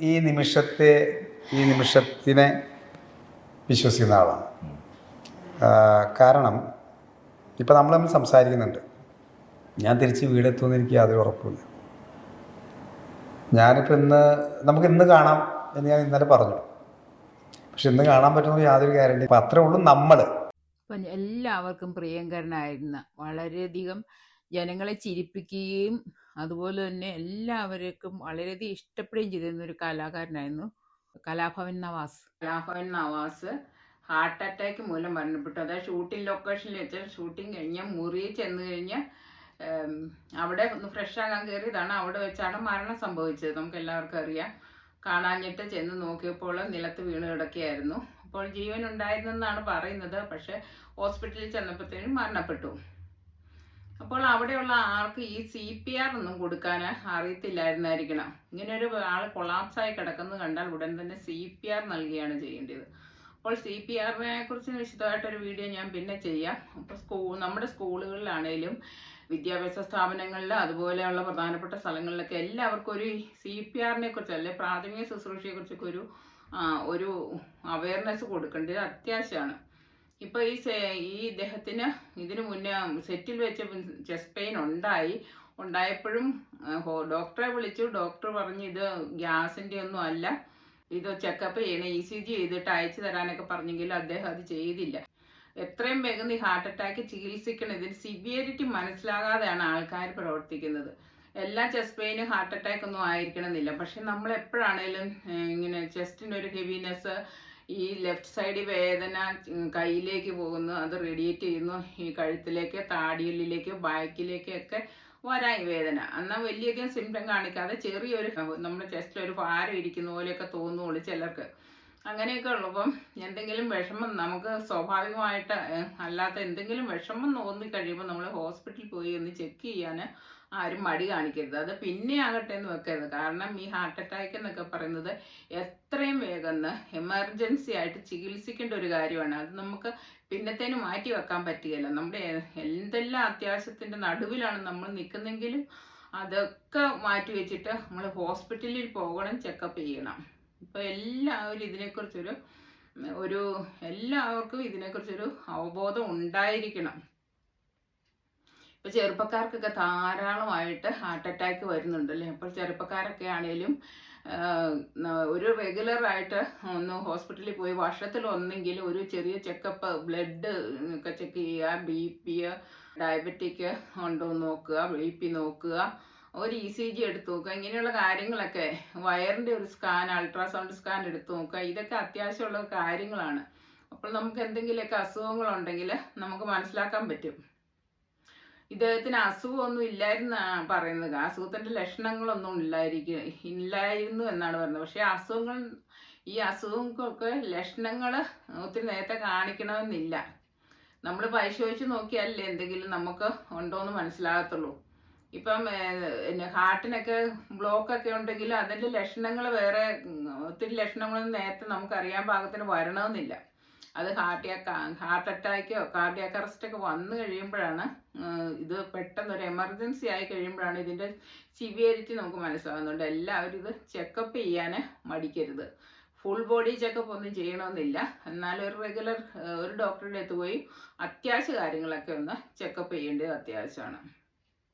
ഈ നിമിഷത്തെ ഈ നിമിഷത്തിനെ വിശ്വസിക്കുന്ന ആളാണ്. കാരണം ഇപ്പം നമ്മൾ തമ്മിൽ സംസാരിക്കുന്നുണ്ട്. ഞാൻ തിരിച്ച് വീടെത്തുമെന്ന് എനിക്ക് യാതൊരു ഉറപ്പില്ല ഞാനിപ്പോൾ ഇന്ന് നമുക്ക് ഇന്ന് കാണാം എന്ന് ഞാൻ ഇന്നലെ പറഞ്ഞു. പക്ഷെ ഇന്ന് കാണാൻ പറ്റുന്ന യാതൊരു ഗ്യാരണ്ടി അപ്പം അത്രേ ഉള്ളൂ നമ്മൾ അപ്പം എല്ലാവർക്കും പ്രിയങ്കരനായിരുന്ന വളരെയധികം ജനങ്ങളെ ചിരിപ്പിക്കുകയും അതുപോലെ തന്നെ എല്ലാവർക്കും വളരെയധികം ഇഷ്ടപ്പെടുകയും ചെയ്തിരുന്ന ഒരു കലാകാരനായിരുന്നു കലാഭവൻ നവാസ്. കലാഭവൻ നവാസ് ഹാർട്ട് അറ്റാക്ക് മൂലം മരണപ്പെട്ടു. അതായത് ഷൂട്ടിംഗ് ലൊക്കേഷനിൽ വെച്ച് ഷൂട്ടിംഗ് കഴിഞ്ഞ് മുറിയിൽ ചെന്ന് കഴിഞ്ഞ് അവിടെ ഒന്ന് ഫ്രഷ് ആകാൻ കയറിയതാണ്. അവിടെ വെച്ചാണ് മരണം സംഭവിച്ചത്. നമുക്ക് എല്ലാവർക്കും അറിയാം. കാണാഞ്ഞിട്ട് ചെന്ന് നോക്കിയപ്പോൾ നിലത്ത് വീണ് കിടക്കുകയായിരുന്നു. അപ്പോൾ ജീവൻ ഉണ്ടായിരുന്നെന്നാണ് പറയുന്നത്. പക്ഷെ ഹോസ്പിറ്റലിൽ ചെന്നപ്പോഴത്തേനും മരണപ്പെട്ടു. അപ്പോൾ അവിടെയുള്ള ആൾക്ക് ഈ സി പി ആർ ഒന്നും കൊടുക്കാൻ അറിയത്തില്ലായിരുന്നായിരിക്കണം. ഇങ്ങനെ ഒരു ആൾ കൊളാപ്സായി കിടക്കുന്നത് കണ്ടാൽ ഉടൻ തന്നെ സി പി ആർ നൽകുകയാണ് ചെയ്യേണ്ടത്. അപ്പോൾ സി പി ആറിനെ കുറിച്ച് വിശദമായിട്ടൊരു വീഡിയോ ഞാൻ പിന്നെ ചെയ്യാം. അപ്പോൾ സ്കൂൾ നമ്മുടെ സ്കൂളുകളിലാണേലും വിദ്യാഭ്യാസ സ്ഥാപനങ്ങളിൽ അതുപോലെയുള്ള പ്രധാനപ്പെട്ട സ്ഥലങ്ങളിലൊക്കെ എല്ലാവർക്കും ഒരു സി പി ആറിനെ കുറിച്ച് അല്ലെ പ്രാഥമിക ശുശ്രൂഷയെ കുറിച്ചൊക്കെ ഒരു ഒരു അവയർനെസ് കൊടുക്കേണ്ടത് അത്യാവശ്യമാണ്. ഇപ്പോൾ ഈ ഈ ഇദ്ദേഹത്തിന് ഇതിനു മുന്നേ സെറ്റിൽ വെച്ച് ചെസ്റ്റ് പെയിൻ ഉണ്ടായി. ഉണ്ടായപ്പോഴും ഡോക്ടറെ വിളിച്ചു. ഡോക്ടർ പറഞ്ഞു ഇത് ഗ്യാസിന്റെ ഒന്നും അല്ല. ഇത് ചെക്കപ്പ് ചെയ്യണം. ഇ സി ജി ചെയ്തിട്ട് അയച്ചു തരാനൊക്കെ പറഞ്ഞെങ്കിലും അദ്ദേഹം അത് ചെയ്തില്ല. എത്രയും വേഗം ഈ ഹാർട്ട് അറ്റാക്ക് ചികിത്സിക്കണം. ഇതിന് സിവിയറിറ്റി മനസ്സിലാകാതെയാണ് ആൾക്കാർ പ്രവർത്തിക്കുന്നത്. എല്ലാ ചെസ്റ്റ് പെയിനും ഹാർട്ട് അറ്റാക്ക് ഒന്നും ആയിരിക്കണമെന്നില്ല. പക്ഷെ നമ്മൾ എപ്പോഴാണേലും ഇങ്ങനെ ചെസ്റ്റിനൊരു ഹെവിനെസ് ഈ ലെഫ്റ്റ് സൈഡ് വേദന കയ്യിലേക്ക് പോകുന്നു അത് റേഡിയേറ്റ് ചെയ്യുന്നു ഈ കഴുത്തിലേക്ക് താടിയുള്ളിലേക്ക് ബാക്കിലേക്ക് ഒക്കെ വരാൻ ഈ വേദന. എന്നാൽ വലിയധികം സിംറ്റം കാണിക്കാതെ ചെറിയൊരു നമ്മുടെ ചെസ്റ്റിൽ ഒരു ഭാരം ഇരിക്കുന്ന പോലെയൊക്കെ തോന്നുള്ളൂ ചിലർക്ക്. അങ്ങനെയൊക്കെ ഉള്ളപ്പം എന്തെങ്കിലും വിഷമം നമുക്ക് സ്വാഭാവികമായിട്ട് അല്ലാത്ത എന്തെങ്കിലും വിഷമം തോന്നി കഴിയുമ്പോൾ നമ്മൾ ഹോസ്പിറ്റലിൽ പോയി ഒന്ന് ചെക്ക് ചെയ്യാൻ ആരും മടി കാണിക്കരുത്. അത് പിന്നെ ആകട്ടെ എന്ന് വെക്കരുത്. കാരണം ഈ ഹാർട്ട് അറ്റാക്ക് എന്നൊക്കെ പറയുന്നത് എത്രയും വേഗം എമർജൻസി ആയിട്ട് ചികിത്സിക്കേണ്ട ഒരു കാര്യമാണ്. അത് നമുക്ക് പിന്നത്തേന് മാറ്റി വെക്കാൻ പറ്റുകയില്ല. നമ്മുടെ എന്തെല്ലാം അത്യാവശ്യത്തിന്റെ നടുവിലാണ് നമ്മൾ നിൽക്കുന്നെങ്കിലും അതൊക്കെ മാറ്റി വെച്ചിട്ട് നമ്മൾ ഹോസ്പിറ്റലിൽ പോകണം ചെക്കപ്പ് ചെയ്യണം. ഇപ്പോൾ എല്ലാവരും ഇതിനെക്കുറിച്ചൊരു ഒരു എല്ലാവർക്കും ഇതിനെക്കുറിച്ചൊരു അവബോധം ഉണ്ടായിരിക്കണം. ഇപ്പോൾ ചെറുപ്പക്കാർക്കൊക്കെ ധാരാളമായിട്ട് ഹാർട്ട് അറ്റാക്ക് വരുന്നുണ്ടല്ലേ? അപ്പോൾ ചെറുപ്പക്കാരൊക്കെ ആണെങ്കിലും ഒരു റെഗുലർ ആയിട്ട് ഒന്ന് ഹോസ്പിറ്റലിൽ പോയി വർഷത്തിൽ ഒന്നെങ്കിലും ഒരു ചെറിയ ചെക്കപ്പ് ബ്ലഡ് ഒക്കെ ചെക്ക് ചെയ്യുക ബി പി ഡയബറ്റിക് ഉണ്ടോ നോക്കുക ബി പി നോക്കുക ഒരു ഇ സി ജി എടുത്തു നോക്കുക ഇങ്ങനെയുള്ള കാര്യങ്ങളൊക്കെ വയറിന്റെ ഒരു സ്കാൻ അൾട്രാസൗണ്ട് സ്കാൻ എടുത്തു നോക്കുക ഇതൊക്കെ അത്യാവശ്യമുള്ള കാര്യങ്ങളാണ്. അപ്പോൾ നമുക്ക് എന്തെങ്കിലുമൊക്കെ അസുഖങ്ങളുണ്ടെങ്കിൽ നമുക്ക് മനസ്സിലാക്കാൻ പറ്റും. ഇദ്ദേഹത്തിന് അസുഖമൊന്നും ഇല്ലായിരുന്നാണ് പറയുന്നത്. അസുഖത്തിന്റെ ലക്ഷണങ്ങളൊന്നും ഇല്ലായിരിക്കും ഇല്ലായിരുന്നു എന്നാണ് പറയുന്നത്. പക്ഷേ അസുഖങ്ങൾ ഈ അസുഖങ്ങൾക്കൊക്കെ ലക്ഷണങ്ങൾ ഒത്തിരി നേരത്തെ കാണിക്കണമെന്നില്ല. നമ്മൾ പരിശോധിച്ച് നോക്കിയാലല്ലേ എന്തെങ്കിലും നമുക്ക് ഉണ്ടോ എന്ന് മനസ്സിലാകത്തുള്ളൂ. ഇപ്പം പിന്നെ ഹാർട്ടിനൊക്കെ ബ്ലോക്കൊക്കെ ഉണ്ടെങ്കിൽ അതിന്റെ ലക്ഷണങ്ങൾ വേറെ ഒത്തിരി ലക്ഷണങ്ങളൊന്നും നേരത്തെ നമുക്ക് അറിയാൻ പാകത്തിന് വരണമെന്നില്ല. അത് ഹാർട്ടിയാക്ക് ഹാർട്ട് അറ്റാക്കോ കാർഡിയാക്ക് അറസ്റ്റ് ഒക്കെ വന്നു കഴിയുമ്പോഴാണ് ഇത് പെട്ടെന്ന് ഒരു എമർജൻസി ആയി കഴിയുമ്പോഴാണ് ഇതിന്റെ സിവിയറിറ്റി നമുക്ക് മനസ്സിലാകുന്നുണ്ട് എല്ലാവരും ഇത് ചെക്കപ്പ് ചെയ്യാൻ മടിക്കരുത്. ഫുൾ ബോഡി ചെക്കപ്പ് ഒന്നും ചെയ്യണമെന്നില്ല. എന്നാലും ഒരു റെഗുലർ ഒരു ഡോക്ടറുടെ അടുത്ത് പോയി അത്യാവശ്യ കാര്യങ്ങളൊക്കെ ഒന്ന് ചെക്കപ്പ് ചെയ്യേണ്ടത് അത്യാവശ്യമാണ്.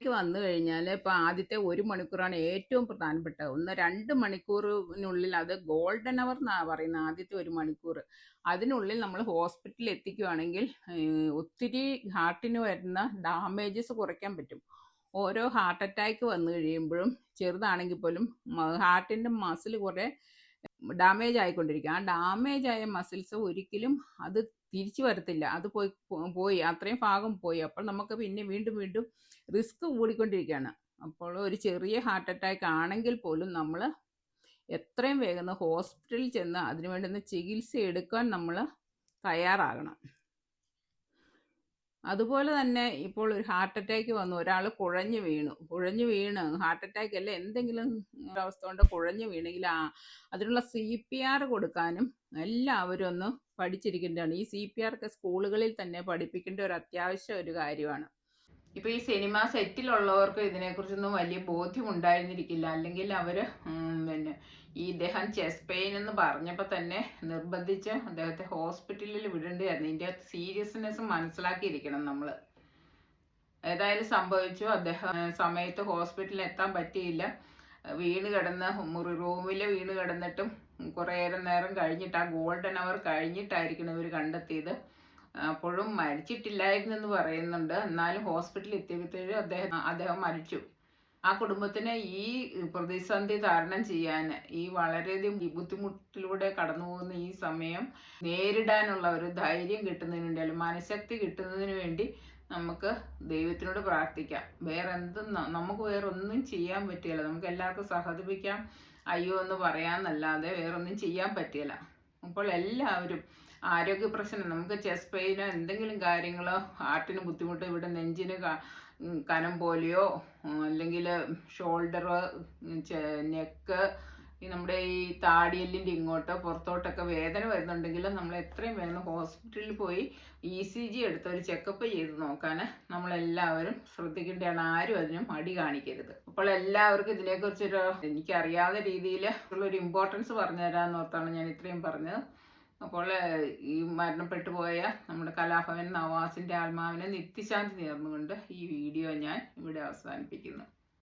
വന്നു കഴിഞ്ഞാൽ ഇപ്പോൾ ആദ്യത്തെ ഒരു മണിക്കൂറാണ് ഏറ്റവും പ്രധാനപ്പെട്ടത് ഒന്ന് രണ്ട് മണിക്കൂറിനുള്ളിൽ അത് ഗോൾഡൻ അവർ എന്നാണ് പറയുന്നത് ആദ്യത്തെ ഒരു മണിക്കൂർ അതിനുള്ളിൽ നമ്മൾ ഹോസ്പിറ്റലിൽ എത്തിക്കുകയാണെങ്കിൽ ഒത്തിരി ഹാർട്ടിന് വരുന്ന ഡാമേജസ് കുറയ്ക്കാൻ പറ്റും. ഓരോ ഹാർട്ട് അറ്റാക്ക് വന്നു കഴിയുമ്പോഴും ചെറുതാണെങ്കിൽ പോലും ഹാർട്ടിന്റെ മസിൽ കുറേ ഡാമേജ് ആയിക്കൊണ്ടിരിക്കുക ആ ഡാമേജ് ആയ മസിൽസ് ഒരിക്കലും അത് തിരിച്ചു വരത്തില്ല. അത് പോയി പോയി. അത്രയും ഭാഗം പോയി. അപ്പോൾ നമുക്ക് പിന്നെ വീണ്ടും വീണ്ടും റിസ്ക് കൂടിക്കൊണ്ടിരിക്കുകയാണ്. അപ്പോൾ ഒരു ചെറിയ ഹാർട്ട് അറ്റാക്ക് ആണെങ്കിൽ പോലും നമ്മൾ എത്രയും വേഗം ഹോസ്പിറ്റലിൽ ചെന്ന് അതിനു വേണ്ടുന്ന ചികിത്സ എടുക്കാൻ നമ്മൾ തയ്യാറാകണം. അതുപോലെ തന്നെ ഇപ്പോൾ ഒരു ഹാർട്ട് അറ്റാക്ക് വന്നു. ഒരാൾ കുഴഞ്ഞു വീണു. കുഴഞ്ഞു വീണ്. ഹാർട്ട് അറ്റാക്ക് അല്ല? എന്തെങ്കിലും അവസ്ഥ കൊണ്ട് കുഴഞ്ഞു വീണെങ്കിൽ ആ അതിനുള്ള സി പി ആർ കൊടുക്കാനും എല്ലാവരും ഒന്ന് പഠിച്ചിരിക്കേണ്ടതാണ്. ഈ സി പി ആർ ഒക്കെ സ്കൂളുകളിൽ തന്നെ പഠിപ്പിക്കേണ്ട ഒരു അത്യാവശ്യ ഒരു കാര്യമാണ്. ഇപ്പൊ ഈ സിനിമ സെറ്റിലുള്ളവർക്ക് ഇതിനെക്കുറിച്ചൊന്നും വലിയ ബോധ്യം ഉണ്ടായിരുന്നിരിക്കില്ല. അല്ലെങ്കിൽ അവർ പിന്നെ ഈ ഇദ്ദേഹം ചെസ്റ്റ് പെയിൻ എന്ന് പറഞ്ഞപ്പോൾ തന്നെ നിർബന്ധിച്ച് അദ്ദേഹത്തെ ഹോസ്പിറ്റലിൽ വിടേണ്ടിയായിരുന്നു. ഇതിന്റെ സീരിയസ്നെസ് മനസ്സിലാക്കിയിരിക്കണം നമ്മൾ ഏതായാലും സംഭവിച്ചു. അദ്ദേഹം സമയത്ത് ഹോസ്പിറ്റലിൽ എത്താൻ പറ്റിയില്ല. വീണ് കിടന്ന് മുറി റൂമിൽ വീണ് കിടന്നിട്ടും കുറേ നേരം കഴിഞ്ഞിട്ട് ആ ഗോൾഡൻ അവർ കഴിഞ്ഞിട്ടായിരിക്കണം ഇവർ കണ്ടെത്തിയത്. അപ്പോഴും മരിച്ചിട്ടില്ലായിരുന്നു എന്ന് പറയുന്നുണ്ട്. എന്നാലും ഹോസ്പിറ്റലിൽ എത്തിയപ്പോഴത്തേക്കും അദ്ദേഹം അദ്ദേഹം മരിച്ചു. ആ കുടുംബത്തിന് ഈ പ്രതിസന്ധി തരണം ചെയ്യാൻ ഈ വളരെയധികം ബുദ്ധിമുട്ടിലൂടെ കടന്നു പോകുന്ന ഈ സമയം നേരിടാനുള്ള ഒരു ധൈര്യം കിട്ടുന്നതിന് വേണ്ടി അല്ലെങ്കിൽ മനഃശക്തി കിട്ടുന്നതിന് വേണ്ടി നമുക്ക് ദൈവത്തിനോട് പ്രാർത്ഥിക്കാം. വേറെ എന്തും നമുക്ക് വേറെ ഒന്നും ചെയ്യാൻ പറ്റില്ല. നമുക്ക് എല്ലാവർക്കും സഹതിപ്പിക്കാം അയ്യോ എന്ന് പറയാന്നല്ലാതെ വേറെ ഒന്നും ചെയ്യാൻ പറ്റില്ല. അപ്പോൾ എല്ലാവരും ആരോഗ്യ പ്രശ്നം നമുക്ക് ചെസ്റ്റ് പെയിനോ എന്തെങ്കിലും കാര്യങ്ങളോ ഹാർട്ടിന് ബുദ്ധിമുട്ടോ ഇവിടെ നെഞ്ചിന് കനം പോലെയോ അല്ലെങ്കിൽ ഷോൾഡർ നെക്ക് ഈ നമ്മുടെ ഈ താടിയെല്ലിന്റെ ഇങ്ങോട്ടോ പുറത്തോട്ടൊക്കെ വേദന വരുന്നുണ്ടെങ്കിൽ നമ്മൾ എത്രയും വേഗം ഹോസ്പിറ്റലിൽ പോയി ഇ സി ജി എടുത്ത് ഒരു ചെക്കപ്പ് ചെയ്ത് നോക്കാൻ നമ്മളെല്ലാവരും ശ്രദ്ധിക്കേണ്ടതാണ്. ആരും അതിന് മടി കാണിക്കരുത്. അപ്പോൾ എല്ലാവർക്കും ഇതിനെക്കുറിച്ചൊരു എനിക്കറിയാവുന്ന രീതിയിൽ ഉള്ളൊരു ഇമ്പോർട്ടൻസ് പറഞ്ഞു തരാമെന്നോർത്താണ് ഞാൻ ഇത്രയും പറഞ്ഞത്. അപ്പോൾ ഈ മരണപ്പെട്ടു പോയ നമ്മുടെ കലാഭവൻ നവാസിന്റെ ആത്മാവിനെ നിത്യശാന്തി നേർന്നുകൊണ്ട് ഈ വീഡിയോ ഞാൻ ഇവിടെ അവസാനിപ്പിക്കുന്നു.